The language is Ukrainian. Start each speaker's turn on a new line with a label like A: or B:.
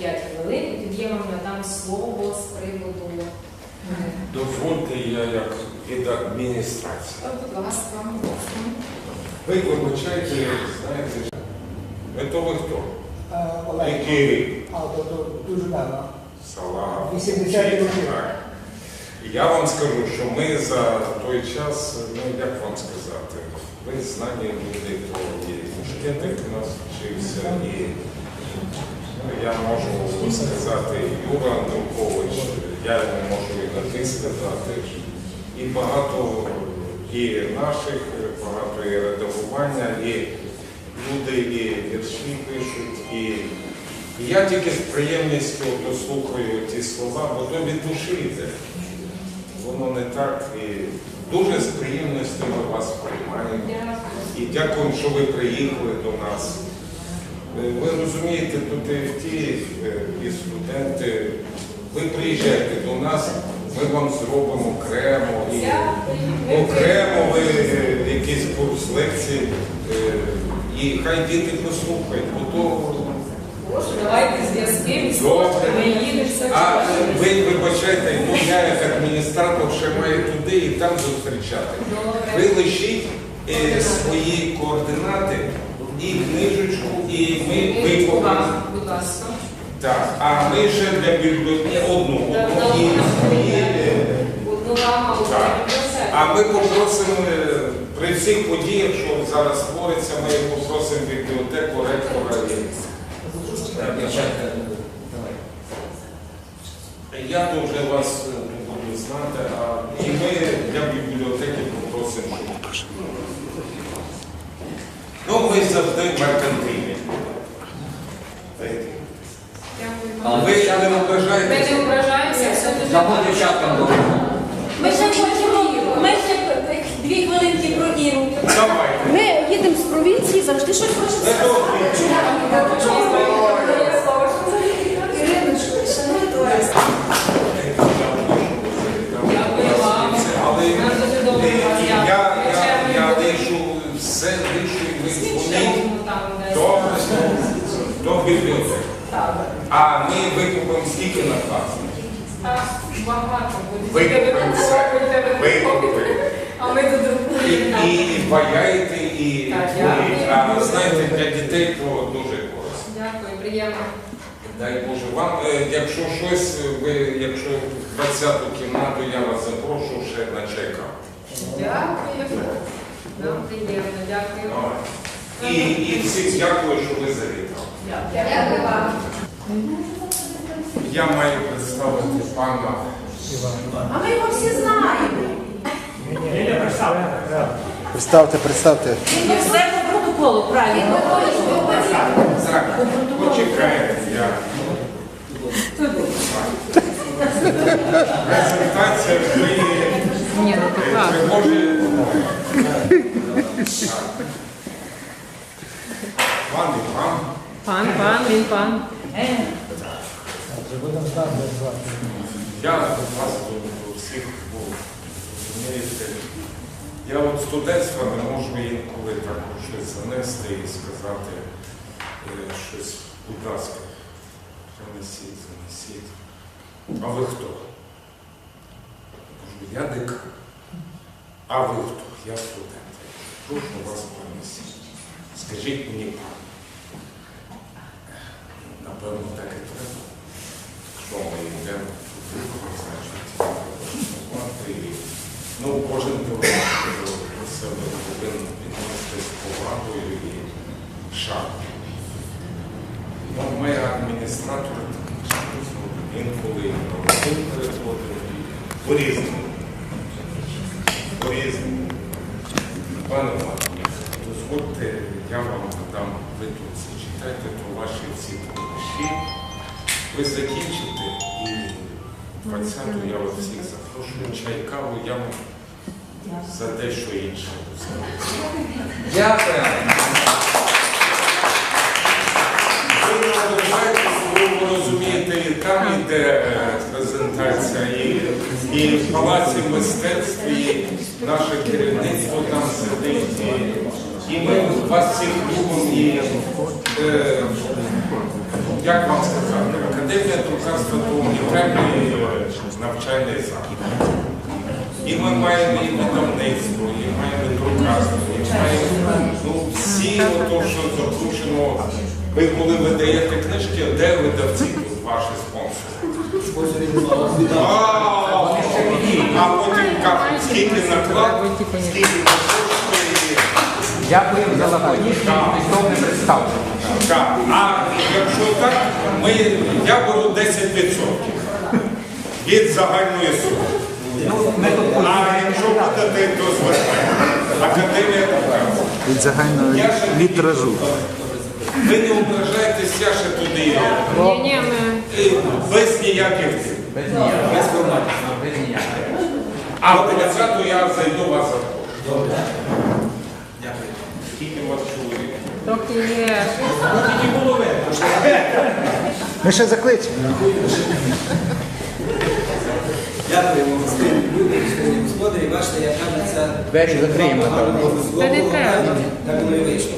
A: 5 хвилин, і тоді я вам надам слово з приводу. е,
B: Дозвольте, я як від адміністрації.
A: Будь ласка,
B: Ви вибачайте, знаєте, ви то ви хто?
C: Е, Олег.
B: Який рік?
C: Дуже давно.
B: Салага.
C: 80 років.
B: Я вам скажу, що ми за той час, ну як вам сказати, ви знані люди, то і Шкетик у нас вчився, і я можу сказати Юра Андрухович, я йому можу і на ти сказати. І багато і наших, багато і редагування, і люди і вірші пишуть, і я тільки з приємністю дослухаю ті слова, бо то від душі йде. Воно не так. І дуже з приємністю ми вас приймаємо. І дякуємо, що ви приїхали до нас. Е, Ви розумієте, тут і ті е, і студенти, ви приїжджаєте до нас, ми вам зробимо окремо, і окремо ви е, якийсь курс лекцій, і хай діти послухають, бо то
A: Боже, давайте зв'язки,
B: А ви вибачайте, ну я як адміністратор ще маю туди і там зустрічати. Ви лишіть свої координати і книжечку, і ми
A: Книжечку Будь ласка.
B: Так, а ми ще для бібліотеки одну,
A: а
B: ми попросимо е, при всіх подіях, що зараз твориться, ми попросимо бібліотеку, ректора. і- Я дуже вас е, буду знати, а і ми для бібліотеки попросимо. Ми завжди меркантильні. Ви
A: Дякую не
B: Ви
A: Ми
B: ображаєтеся?
A: не ображаємося, все дуже
D: Дамо дівчаткам добре.
E: Ми ще хочемо, ми ще дві хвилинки про Іру.
B: Давайте.
E: Ми їдемо з провінції, завжди щось хочемо
B: Це
E: сказати.
B: добре.
A: Дякую вам.
B: Але
A: Нам дуже добре
B: е,
A: вас
B: я, я,
A: дякую.
B: я лишу все лишу і ви
A: Ще
B: дзвоніть
A: одну там десь.
B: до, до бібліотеки.
A: Так.
B: А ми викупимо скільки на?
A: Так, багато буде.
B: Викупимо
A: А ми тут
B: І, паяєте, і творіть. А знаєте, для дітей то дуже корисно.
A: Дякую, приємно.
B: Дай Боже вам, е, якщо щось, ви, якщо 20-ту кімнату я вас запрошую ще на чекап.
A: Дякую. Нам приємно, дякую.
B: І, і всім дякую, що ви завітали.
A: Дякую вам.
B: Я маю представити пана.
E: А ми його всі знаємо.
F: Представте, представте.
E: Він все по протоколу, правильно.
B: Так, почекайте, я. Презентація вже є.
A: Ні, ну
B: Е, Тривожить. Пан і пан.
A: Пан, пан, він пан.
C: Будемо знати, як звати.
B: Я до вас до всіх був. Розумієте, я от студентства не можу інколи так щось занести і сказати е, щось, будь ласка, занесіть, занесіть. А ви хто? Я декан. А ви хто? Я студент. Прошу вас принесіть. Скажіть мені, пан. Напевно, так і треба. Що ми йдемо, значить, Ну, кожен до себе повинен відносити з повагою і шаною. Ну, ми ж, інколи переходимо, по-різному. По-різному. Пане Марко, дозвольте, я вам дам, ви тут це читайте, то ваші всі товариші. Ви закінчите і 20-ту я вас всіх запрошую. Чай, каву я вам за дещо інше розкажу.
D: Дякую.
B: Ви не ви розумієте, і там йде е, презентація, і, і в Палаці мистецтв, і наше керівництво там сидить. І, і ми вас всіх любимо і, е, як вам сказати, Академія друкарства то е, навчальний заклад. І ми маємо і видавництво, і маємо друкарство, і маємо ну, всі ото, що запущено. Ви коли видаєте книжки, де видавці тут ваші спонсори? А, потім кажуть, скільки наклад, скільки коштує.
D: Дякую за лаконічність, знову не представлено.
B: Так, а якщо так, ми, я беру 10% від загальної суми. А якщо будете, то звертайте. Академія друкарства.
F: від загального літеражу.
B: Ви не ображайтесь, я ще туди
A: Ні, ні, ми
B: е, без ніяких цих.
D: без ніяких. Без форматів, без ніяких.
B: А в 20 я зайду вас запрошую. Скільки у вас?
A: Трохи є.
F: Ми ще закличемо.
G: Дякуємо, гостинні люди, гостинні господарі. Бачите, я кажу, це
D: Двері закриємо, напевно.
A: Та не треба.
G: так воно і вийшло.